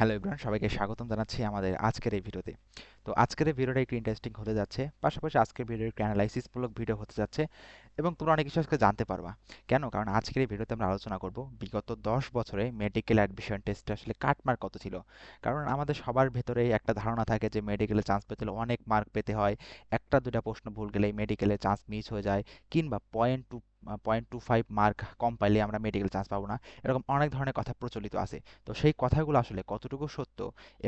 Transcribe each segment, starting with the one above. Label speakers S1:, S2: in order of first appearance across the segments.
S1: Hello Ibran সবাইকে স্বাগতম জানাচ্ছি আমাদের আজকের এই ভিডিওতে। তো আজকের এই ভিডিওটা একটু ইন্টারেস্টিং হতে যাচ্ছে, পাশাপাশি আজকের ভিডিও একটু অ্যানালাইসিসমূলক ভিডিও হতে যাচ্ছে এবং তোমরা অনেক কিছু আজকে জানতে পারবা। কেন? কারণ আজকের এই ভিডিওতে আমরা আলোচনা করব বিগত দশ বছরে মেডিকেল অ্যাডমিশন টেস্টে আসলে কাট মার্ক কত ছিল? কারণ আমাদের সবার ভেতরে একটা ধারণা থাকে যে মেডিকেলে চান্স পেতে হলে অনেক মার্ক পেতে হয়, একটা দুটা প্রশ্ন ভুল গেলেই মেডিকেলে চান্স মিস হয়ে যায় কিংবা point two point two five mark কম পাইলে আমরা মেডিকেল চান্স পাবো না। এরকম অনেক ধরনের কথা প্রচলিত আছে। তো সেই কথাগুলো আসলে কতটুকু সত্য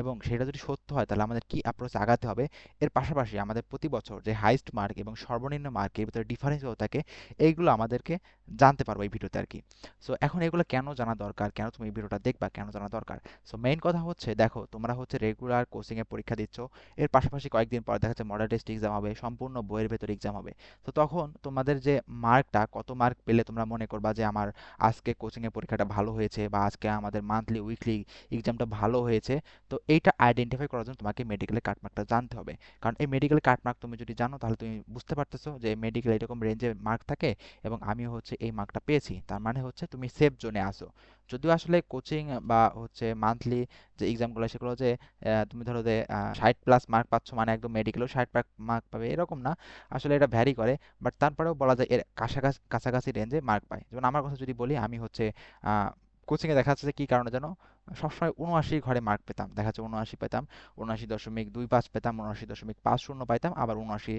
S1: এবং সেটা যদি সত্য হয়, তাহলে আমাদের কি অ্যাপ্রোচ আগাতে হবে? এর পাশাপাশি আমাদের প্রতি বছর যে হাইস্ট মার্ক এবং সর্বনিম্ন মার্কের ভিতরে ডিফারেন্সগুলো থাকে, এইগুলো আমাদেরকে জানতে পারব এই ভিডিওতে আর কি। সো এখন এগুলো কেন জানা দরকার? কেন তুমি এই ভিডিওটা দেখবা? কেন জানা দরকার? সো মেইন কথা হচ্ছে, দেখো, তোমরা হচ্ছে রেগুলার কোচিংয়ে পরীক্ষা দিচ্ছ। এর পাশাপাশি কয়েকদিন পর দেখা যাচ্ছে মডেল টেস্ট এক্সাম হবে, সম্পূর্ণ বইয়ের ভেতর এক্সাম হবে। তো তখন তোমাদের যে মার্কটা কত মার্ক পেলে তোমরা মনে করবা যে আমার আজকে কোচিংয়ে পরীক্ষাটা ভালো হয়েছে বা আজকে আমাদের মান্থলি উইকলি এক্সামটা ভালো হয়েছে? তো এইটা আইডেন্টিফাই করার জন্য তোমাকে মেডিকেলের কাটমার্কটা জানতে হবে। কারণ এই মেডিকেল কাটমার্ক তুমি যদি জানো তাহলে তুমি বুঝতে পারতেছো যে মেডিকেল এরকম রেঞ্জে মার্ক থাকে এবং আমিও হচ্ছে এই মার্কটা পেয়েছি। তার মানে হচ্ছে তুমি সেফ জোনে আসো যদিও আসলে কোচিং বা হচ্ছে মান্থলি যে এক্সামগুলো সেগুলো যে তুমি ধরো যে ষাট প্লাস মার্ক পাচ্ছ মানে একদম মেডিকেলেও ষাট মার্ক পাবে, এরকম না। আসলে এটা ভ্যারি করে বাট তারপরেও বলা যায় এর কাছাকাছি কাছাকাছি রেঞ্জে মার্ক পায়। যেমন আমার কথা যদি বলি, আমি হচ্ছে কোচিংয়ে দেখা যাচ্ছে যে কী কারণে যেন সবসময় উনআশি ঘরে মার্ক পেতাম। দেখা যাচ্ছে উনআশি পেতাম, উনআশি দশমিক দুই পাঁচ পেতাম, উনআশি দশমিক পাঁচ শূন্য পাইতাম, আবার উনআশি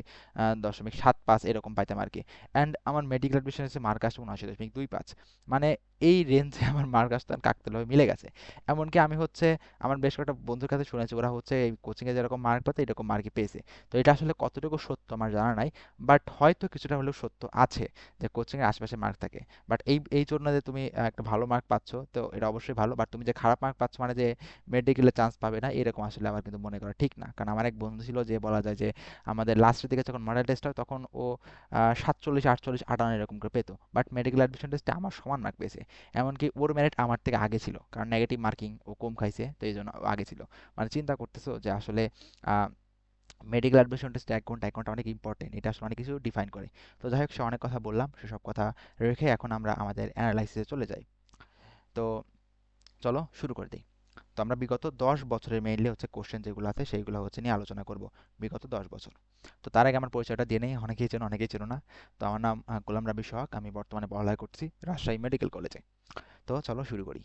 S1: দশমিক সাত পাঁচ এরকম পাইতাম আর কি। অ্যান্ড আমার মেডিকেল অ্যাডমিশন এসে মার্ক আসছে, উনআশি দশমিক দুই পাঁচ। মানে এই রেঞ্জে আমার মার্ক আসতে কাকতালভাবে মিলে গেছে। এমনকি আমি হচ্ছে আমার বেশ কয়েকটা বন্ধুর কাছে শুনেছি, ওরা হচ্ছে এই কোচিংয়ে যেরকম মার্ক পাতে এরকম মার্কই পেয়েছে। তো এটা আসলে কতটুকু সত্য আমার জানা নাই বাট হয়তো কিছুটা হলেও সত্য আছে যে কোচিংয়ের আশেপাশে মার্ক থাকে। বাট এই এই জন্য যে তুমি একটা ভালো মার্ক পাচ্ছ, তো এটা অবশ্যই ভালো। বাট তুমি যে খারাপ মার্ক পাচ্ছ মানে যে মেডিকেলে চান্স পাবে না, এরকম আসলে আমার কিন্তু মনে করা ঠিক না। কারণ আমার এক বন্ধু ছিল যে বলা যায় যে আমাদের লাস্টের দিকে যখন মডেল টেস্ট হয়, তখন ও সাতচল্লিশ, আটচল্লিশ, আটান্ন এরকম করে পেতো। বাট মেডিকেল অ্যাডমিশন টেস্টে আমার সমান মার্ক পেয়েছে। এমনকি ওর মেরিট আমার থেকে আগে ছিল, কারণ নেগেটিভ মার্কিং ও কম খাইছে, তো এই জন্য আগে ছিল। মানে চিন্তা করতেছো যে আসলে মেডিকেল অ্যাডমিশন টেস্ট এক ঘণ্টা এক ঘণ্টা অনেক ইম্পর্টেন্ট এটা আসলে অনেক কিছু ডিফাইন করে। তো যাই হোক, সে অনেক কথা বললাম, সেসব কথা রেখে এখন আমরা আমাদের অ্যানালাইসিসে চলে যাই। তো চলো, শুরু করে দিই। তো আমরা বিগত দশ বছরের মেইনলি হচ্ছে কোশ্চেন যেগুলো আছে, সেইগুলো হচ্ছে নিয়ে আলোচনা করব বিগত দশ বছর। তো তার আগে আমার পরিচয়টা দিয়ে নেই, অনেকেই চেন, অনেকেই চেনো না। তো আমার নাম গোলাম রাবি সোহাগ, আমি বর্তমানে পড়ালেখা করছি রাজশাহী মেডিকেল কলেজে। তো চলো শুরু করি।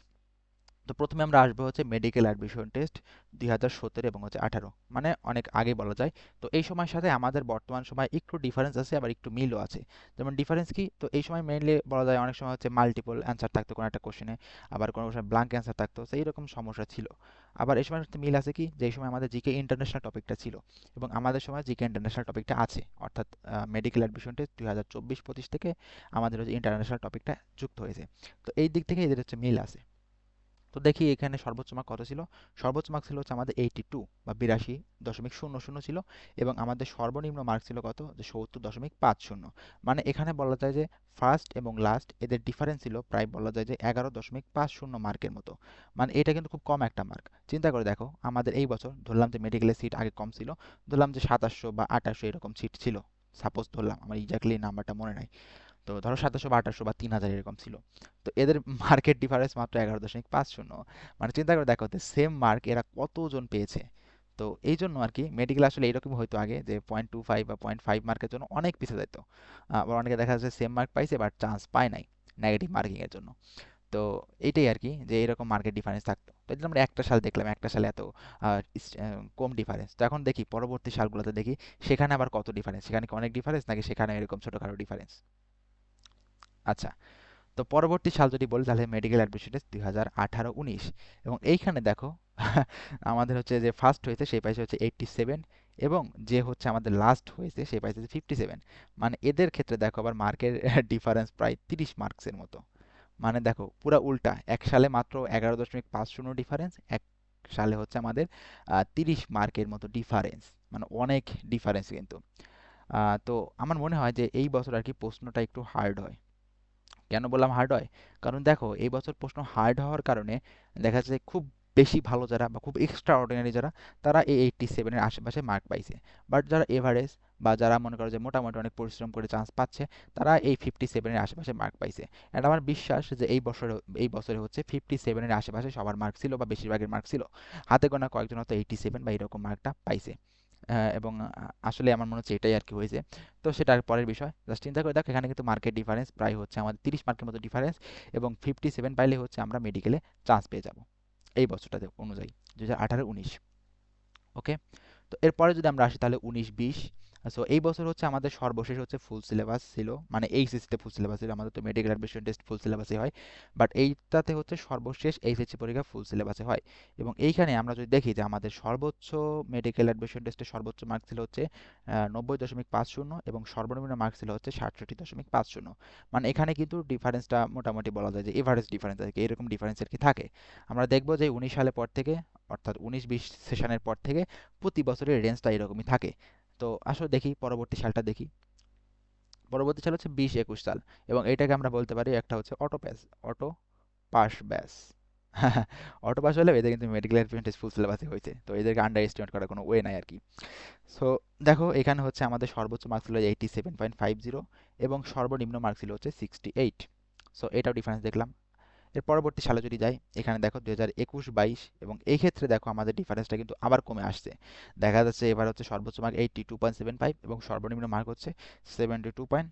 S1: তো প্রথমে আমরা আসব হচ্ছে মেডিকেল অ্যাডমিশন টেস্ট দুই হাজার সতেরো এবং হচ্ছে আঠারো। মানে অনেক আগে বলা যায়। তো এই সময়ের সাথে আমাদের বর্তমান সময় একটু ডিফারেন্স আছে, আবার একটু মিলও আছে। যেমন ডিফারেন্স কি? তো এই সময় মেইনলি বলা যায় অনেক সময় হচ্ছে মাল্টিপল অ্যান্সার থাকতো কোনো একটা কোশ্চেনে আবার কোনো সময় ব্লাঙ্ক অ্যান্সার থাকতো সেই রকম সমস্যা ছিল। আবার এই সময় মিল আছে কি? যে সময় আমাদের জিকে ইন্টারন্যাশনাল টপিকটা ছিল এবং আমাদের সময় জিকে ইন্টারন্যাশনাল টপিকটা আছে। অর্থাৎ মেডিকেল অ্যাডমিশন টেস্ট দুই হাজার চব্বিশ পঁচিশ থেকে আমাদের হচ্ছে ইন্টারন্যাশনাল টপিকটা যুক্ত হয়েছে। তো এই দিক থেকে এদের হচ্ছে মিল আছে। তো দেখি এখানে সর্বোচ্চ মার্ক কত ছিল? সর্বোচ্চ মার্ক ছিল হচ্ছে আমাদের এইটি টু বা বিরাশি দশমিক শূন্য শূন্য ছিল এবং আমাদের সর্বনিম্ন মার্ক ছিল কত? যে সত্তর দশমিক পাঁচ শূন্য। মানে এখানে বলা যায় যে ফার্স্ট এবং লাস্ট এদের ডিফারেন্স ছিল প্রায় বলা যায় যে এগারো দশমিক পাঁচ শূন্য মার্কের মতো। মানে এটা কিন্তু খুব কম একটা মার্ক চিন্তা করে দেখো, আমাদের এই বছর ধরলাম যে মেডিকেলের সিট আগে কম ছিল, ধরলাম যে সাতাশশো বা আঠাশশো এরকম সিট ছিল। সাপোজ ধরলাম, আমার এক্স্যাক্টলি নাম্বারটা মনে নাই। তো ধরো সাতাশশো বা আঠাশশো বা তিন হাজার এরকম ছিল। তো এদের মার্কেট ডিফারেন্স মাত্র এগারো দশমিক পাঁচ শূন্য। মানে চিন্তা করে দেখো সেম মার্ক এরা কতজন পেয়েছে। তো এই জন্য আর কি মেডিকেল আসলে এইরকম হয়তো আগে যে পয়েন্ট টু ফাইভ বা পয়েন্ট ফাইভ মার্কের জন্য অনেক পিছিয়ে যেত আবার অনেকে দেখা যাচ্ছে সেম মার্ক পাইছে বাট চান্স পায় নাই নেগেটিভ মার্কিংয়ের জন্য। তো এইটাই আর কি যে এরকম মার্কেট ডিফারেন্স থাকতো। তো আমরা একটা সাল দেখলাম, একটা সালে এত কম ডিফারেন্স তো এখন দেখি পরবর্তী সালগুলোতে দেখি সেখানে আবার কত ডিফারেন্স সেখানে কি অনেক ডিফারেন্স নাকি সেখানে এরকম ছোটোখাটো ডিফারেন্স আচ্ছা তো পরবর্তী সাল যদি বলি তাহলে মেডিকেল অ্যাডমিশন দুই হাজার আঠারো উনিশ এবং এইখানে দেখো আমাদের হচ্ছে যে ফার্স্ট হয়েছে সেই পাইছে হচ্ছে এইটটি সেভেন এবং যে হচ্ছে আমাদের লাস্ট হয়েছে সেই পাইছে ফিফটি সেভেন মানে এদের ক্ষেত্রে দেখো আবার মার্কের ডিফারেন্স প্রায় তিরিশ মার্কসের মতো। মানে দেখো পুরা উল্টা, এক সালে মাত্র এগারো দশমিক পাঁচ শূন্য ডিফারেন্স এক সালে হচ্ছে আমাদের তিরিশ মার্কের মতো ডিফারেন্স মানে অনেক ডিফারেন্স কিন্তু। তো আমার মনে হয় যে এই বছর আর কি প্রশ্নটা একটু হার্ড হয়। কেন বললাম হার্ড হয়? কারণ দেখো, এই বছর প্রশ্ন হার্ড হওয়ার কারণে দেখা যাচ্ছে খুব বেশি ভালো যারা বা খুব এক্সট্রা অর্ডিনারি যারা, তারা এই এইটটি সেভেনের আশেপাশে মার্ক পাইছে। বাট যারা এভারেজ বা যারা মনে করো যে মোটামুটি অনেক পরিশ্রম করে চান্স পাচ্ছে, তারা এই ফিফটি সেভেনের আশেপাশে মার্ক পাইছে। অ্যান্ড আমার বিশ্বাস যে এই বছরে এই বছরে হচ্ছে ফিফটি সেভেনের আশেপাশে সবার মার্ক ছিল বা বেশিরভাগের মার্ক ছিল। হাতে গোনা কয়েকজন হয়তো এইটি সেভেন বা এরকম মার্কটা পাইছে। এবং আসলে আমার মনে হচ্ছে এটাই আর কি হয়েছে। তো সেটার পরের বিষয় জাস্ট চিন্তা করে দেখো, এখানে কিন্তু মার্কেট ডিফারেন্স প্রায় হচ্ছে আমাদের তিরিশ মার্কের মতো ডিফারেন্স এবং ফিফটি সেভেন পাইলে হচ্ছে আমরা মেডিকেলে চান্স পেয়ে যাব। এই বছরটাতে অনুযায়ী দু হাজার আঠারো, উনিশ ওকে তো এরপরে যদি আমরা আসি তাহলে উনিশ, বিশ সো এই বছর হচ্ছে আমাদের সর্বশেষ হচ্ছে ফুল সিলেবাস ছিল মানে এইচএসসিতে ফুল সিলেবাস ছিল, আমাদের তো মেডিকেল অ্যাডমিশন টেস্ট ফুল সিলেবাসে হয় বাট এইটাতে হচ্ছে সর্বশেষ এইচএসসি পরীক্ষা ফুল সিলেবাসে হয়। এবং এইখানে আমরা যদি দেখি যে আমাদের সর্বোচ্চ মেডিকেল অ্যাডমিশন টেস্টে সর্বোচ্চ মার্ক ছিল হচ্ছে নব্বই দশমিক পাঁচ শূন্য এবং সর্বনিম্ন মার্ক ছিল হচ্ছে সাতষট্টি দশমিক পাঁচ শূন্য। মানে এখানে কিন্তু ডিফারেন্সটা মোটামুটি বলা যায় যে এভারেজ ডিফারেন্স আর কি, এরকম ডিফারেন্স আর কি থাকে। আমরা দেখব যে উনিশ সালের পর থেকে, অর্থাৎ উনিশ বিশ সেশনের পর থেকে প্রতি বছরের রেঞ্জটা এরকমই থাকে। তো আসলে দেখি পরবর্তী সালটা দেখি। পরবর্তী সাল হচ্ছে বিশ একুশ সাল এবং এটাকে আমরা বলতে পারি একটা হচ্ছে অটো প্যাস, অটো পাস ব্যাস। অটো পাস হলে এদের কিন্তু মেডিকেল পার্সেন্টেজ ফুল সিলেবাসে হয়েছে তো এদেরকে আন্ডার এস্টিমেট করার কোনো ওয়ে নাই আর কি। সো দেখো, এখানে হচ্ছে আমাদের সর্বোচ্চ মার্কস ছিল eighty seven point five zero এবং সর্বনিম্ন মার্কস ছিল হচ্ছে সিক্সটি এইট সো এটাও ডিফারেন্স দেখলাম। এর পরবর্তী সালে যদি যাই, এখানে দেখো দু হাজার একুশ, বাইশ এবং এই ক্ষেত্রে দেখো আমাদের ডিফারেন্সটা কিন্তু আবার কমে আসছে। দেখা যাচ্ছে এবার হচ্ছে সর্বোচ্চ mark eighty two point seven five এবং সর্বনিম্ন মার্ক হচ্ছে seventy two point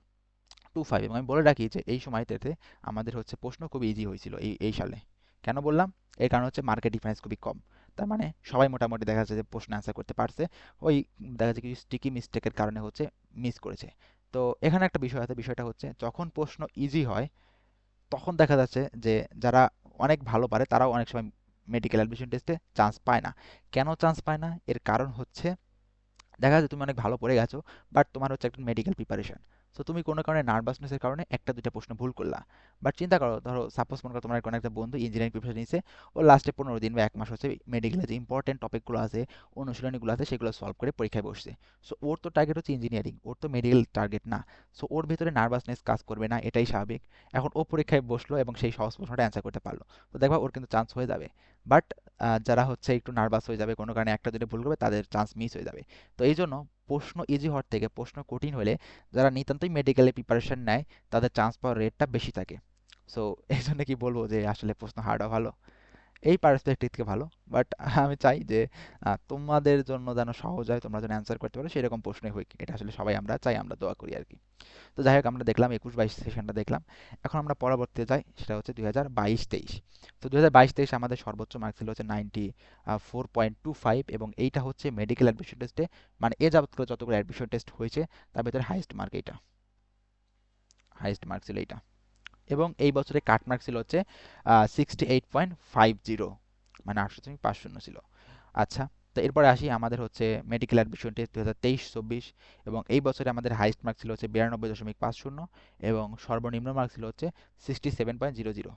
S1: two five এবং আমি বলে রাখি যে এই সময়টাতে আমাদের হচ্ছে প্রশ্ন খুব ইজি হয়েছিল এই এই সালে। কেন বললাম? এর কারণ হচ্ছে মার্কেট ডিফারেন্স খুবই কম। তার মানে সবাই মোটামুটি দেখা যাচ্ছে যে প্রশ্ন অ্যান্সার করতে পারছে। ওই দেখা যাচ্ছে কিছু স্টিকি মিস্টেকের কারণে হচ্ছে মিস করেছে। তো এখানে একটা বিষয় আছে, বিষয়টা হচ্ছে যখন প্রশ্ন ইজি হয় তখন দেখা যাচ্ছে যে, যারা অনেক ভালো পারে, তারাও অনেক সময় মেডিকেল অ্যাডমিশন টেস্টে চান্স পায় না। কেন চান্স পায় না? এর কারণ হচ্ছে, দেখা যাচ্ছে তুমি অনেক ভালো পড়ে গেছো বাট তোমার হচ্ছে একটা মেডিকেল প্রিপারেশন সো তুমি কোনো কারণে নার্ভাসনেসের কারণে একটা, দুইটা প্রশ্ন ভুল করলা। বাট চিন্তা করো, ধরো সাপোজ মনে করো তোমার কোনো একটা বন্ধু ইঞ্জিনিয়ারিং প্রিপারেশন নিয়েছে ও লাস্টে পনেরো দিন বা এক মাস হচ্ছে মেডিকেলে যে ইম্পর্টেন্ট টপিকগুলো আছে, অনুশীলনীগুলো আছে, সেগুলো সলভ করে পরীক্ষায় বসছে। সো ওর তো টার্গেট হচ্ছে ইঞ্জিনিয়ারিং ওর তো মেডিকেল টার্গেট না। সো ওর ভিতরে নার্ভাসনেস কাজ করবে না, এটাই স্বাভাবিক। এখন ও পরীক্ষায় বসল এবং সেই সহজ প্রশ্নটা অ্যান্সার করতে পারল। তো দেখবা ওর কিন্তু চান্স হয়ে যাবে। বাট যারা হচ্ছে একটু নার্ভাস হয়ে যাবে, কোনো কারণে একটা দুটো ভুল করবে, তাদের চান্স মিস হয়ে যাবে। তো এই জন্য প্রশ্ন ইজি হওয়ার থেকে, প্রশ্ন কঠিন হলে যারা নিতান্তই মেডিকেলে প্রিপারেশন নেয়, তাদের চান্স পাওয়ার রেটটা বেশি থাকে। সো এই জন্য কি বলব যে আসলে প্রশ্ন হার্ডও ভালো। এই পার্সপেক্টিভ থেকে ভালো। বাট আমি চাই যে তোমাদের জন্য যেন সহজ হয়, তোমরা যেন অ্যান্সার করতে পারো, সেরকম প্রশ্নই হোক। এটা আসলে সবাই আমরা চাই, আমরা দোয়া করি আর কি। তো যাই হোক, আমরা দেখলাম একুশ বাইশ সেশনটা দেখলাম। এখন আমরা পরবর্তীতে যাই, সেটা হচ্ছে দুই হাজার বাইশ তেইশ। তো দুই হাজার বাইশ তেইশ আমাদের সর্বোচ্চ মার্ক ছিল হচ্ছে ninety four point two five এবং এইটা হচ্ছে মেডিকেল অ্যাডমিশন টেস্টে মানে এ যাবতগুলো যতগুলো অ্যাডমিশন টেস্ট হয়েছে, তার ভিতরে হাইস্ট মার্ক এইটা। হাইস্ট মার্ক ছিল এইটা। এবং এই বছরে কাটমার্ক ছিল হচ্ছে sixty eight point five zero মানে আটশো দশমিক পাঁচ শূন্য ছিল। আচ্ছা তো এরপরে আসি আমাদের হচ্ছে মেডিকেল অ্যাডমিশনটি দু হাজার তেইশ, চব্বিশ, এবং এই বছরে আমাদের হাইস্ট মার্ক ছিল হচ্ছে বিরানব্বই দশমিক পাঁচ শূন্য এবং সর্বনিম্ন মার্ক ছিল হচ্ছে sixty seven point zero zero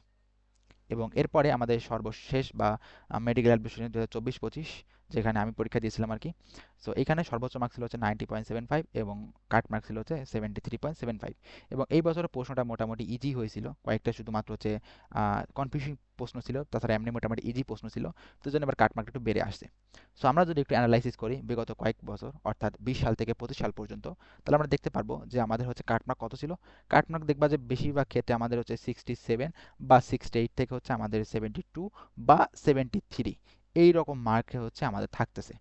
S1: এবং এরপরে আমাদের সর্বশেষ বা মেডিকেল অ্যাডমিশন দু হাজার চব্বিশ পঁচিশ, যেখানে আমি পরীক্ষা দিয়েছিলাম আর কি সো এখানে সর্বোচ্চ মার্ক ছিল হচ্ছে নাইনটি পয়েন্ট সেভেন ফাইভ এবং কাট মার্কস ছিল হচ্ছে seventy three point seven five এবং এই বছরের প্রশ্নটা মোটামুটি ইজি হয়েছিল। কয়েকটা শুধুমাত্র হচ্ছে কনফিউশন প্রশ্ন ছিল, তাছাড়া এমনি মোটামুটি ইজি প্রশ্ন ছিল। তো জন্য এবার কাট মার্কটা একটু বেড়ে আসছে। সো আমরা যদি একটু অ্যানালাইসিস করি, বিগত কয়েক বছর, অর্থাৎ বিশ সাল থেকে পঁচিশ সাল পর্যন্ত, তাহলে আমরা দেখতে পারব যে আমাদের হচ্ছে কাটমার্ক কত ছিল। কাটমার্ক দেখবা যে বেশিরভাগ ক্ষেত্রে আমাদের হচ্ছে সিক্সটি সেভেন বা সিক্সটি এইট থেকে হচ্ছে আমাদের সেভেন্টি টু বা সেভেন্টি থ্রি এই রকম মার্কে হচ্ছে আমাদের থাকতেছে।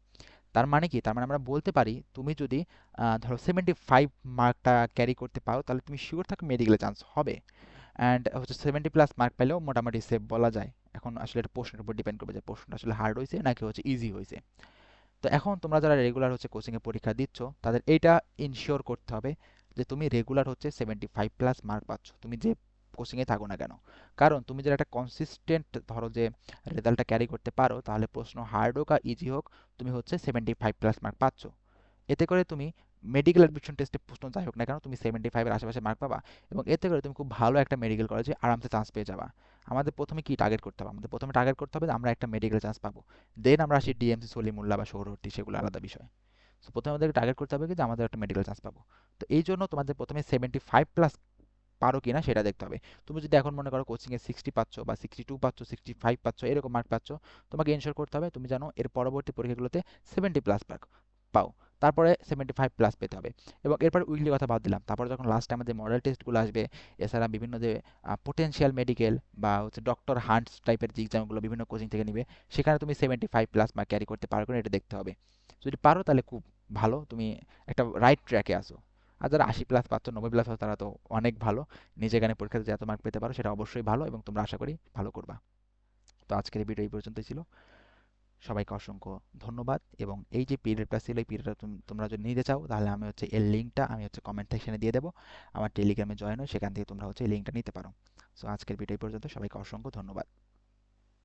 S1: তার মানে কি? তার মানে আমরা বলতে পারি, তুমি যদি ধরো সেভেন্টি ফাইভ মার্কটা ক্যারি করতে পারো, তাহলে তুমি শিওর থাকো মেডিকেলে চান্স হবে। অ্যান্ড হচ্ছে সেভেন্টি প্লাস মার্ক পেলেও মোটামুটি সেভ বলা যায়। এখন আসলে এটা প্রশ্নের উপর ডিপেন্ড করবে যে প্রশ্নটা আসলে হার্ড হয়েছে নাকি হচ্ছে ইজি হয়েছে। তো এখন তোমরা যারা রেগুলার হচ্ছে কোচিংয়ে পরীক্ষা দিচ্ছ, তাদের এইটা ইনশিওর করতে হবে যে তুমি রেগুলার হচ্ছে সেভেন্টি ফাইভ প্লাস মার্ক পাচ্ছ। তুমি যে কোচিংয়ে থাকো না কেন। কারণ তুমি যদি একটা কনসিস্টেন্ট ধরো যে রেজাল্টটা ক্যারি করতে পারো, তাহলে প্রশ্ন হার্ড হোক আর ইজি হোক, তুমি হচ্ছে সেভেন্টি ফাইভ প্লাস মার্ক পাচ্ছ। এতে করে তুমি মেডিকেল অ্যাডমিশন টেস্টে প্রশ্ন যাই হোক না কেন, তুমি সেভেন্টি ফাইভের আশেপাশে মার্ক পাবা এবং এতে করে তুমি খুব ভালো একটা মেডিকেল কলেজে আরামসে চান্স পেয়ে যাবা। আমাদের প্রথমে কি টার্গেট করতে হবে? আমাদের প্রথমে টার্গেট করতে হবে আমরা একটা মেডিকেল চান্স পাবো। দেন আমরা আসি ডিএমসি সলিমুল্লা বা সৌরভর্তি সেগুলো আলাদা বিষয়। সো প্রথমে আমাদেরকে টার্গেট করতে হবে কি যে আমাদের একটা মেডিকেল চান্স পাবো। তো এই জন্য তোমাদের প্রথমে সেভেন্টি ফাইভ প্লাস পারো কিনা সেটা দেখতে হবে। তুমি যদি এখন মনে করো কোচিংয়ে সিক্সটি পাচ্ছ বা সিক্সটি টু পাচ্ছ সিক্সটি ফাইভ পাচ্ছ, এরকম মার্ক পাচ্ছ, তোমাকে এনশোর করতে হবে তুমি জানো এর পরবর্তী পরীক্ষাগুলোতে সেভেন্টি প্লাস মার্ক পাও। তারপরে সেভেন্টি ফাইভ প্লাস পেতে হবে। এবং এরপর উইকলি কথা বাদ দিলাম। তারপরে যখন লাস্ট আমাদের মডেল টেস্টগুলো আসবে, এছাড়া বিভিন্ন যে পোটেন্সিয়াল মেডিকেল বা হচ্ছে ডক্টর হান্টস টাইপের যে এক্সামগুলো বিভিন্ন কোচিং থেকে নিবে, সেখানে তুমি seventy five plus mark carry করতে পারো কিনা এটা দেখতে হবে। যদি পারো তাহলে খুব ভালো, তুমি একটা রাইট ট্র্যাকে আসো। আর যারা আশি প্লাস পাচ্ছ, নব্বই প্লাস তারা তো অনেক ভালো। নিজে এখানে পরীক্ষাতে এত মার্ক পেতে পারো, সেটা অবশ্যই ভালো এবং তোমরা আশা করি ভালো করবা। তো আজকের ভিডিও এই পর্যন্তই ছিল। সবাইকে অসংখ্য ধন্যবাদ। এবং এই যে পিরিয়ডটা ছিল, এই পিরিয়ডটা তোমরা যদি নিতে চাও, তাহলে আমি হচ্ছে এর লিঙ্কটা আমি হচ্ছে কমেন্ট সেকশনে দিয়ে দেবো। আমার টেলিগ্রামে জয়েন হয় সেখান থেকে তোমরা হচ্ছে এই লিঙ্কটা নিতে পারো। সো আজকের ভিডিও পর্যন্ত। সবাইকে অসংখ্য ধন্যবাদ।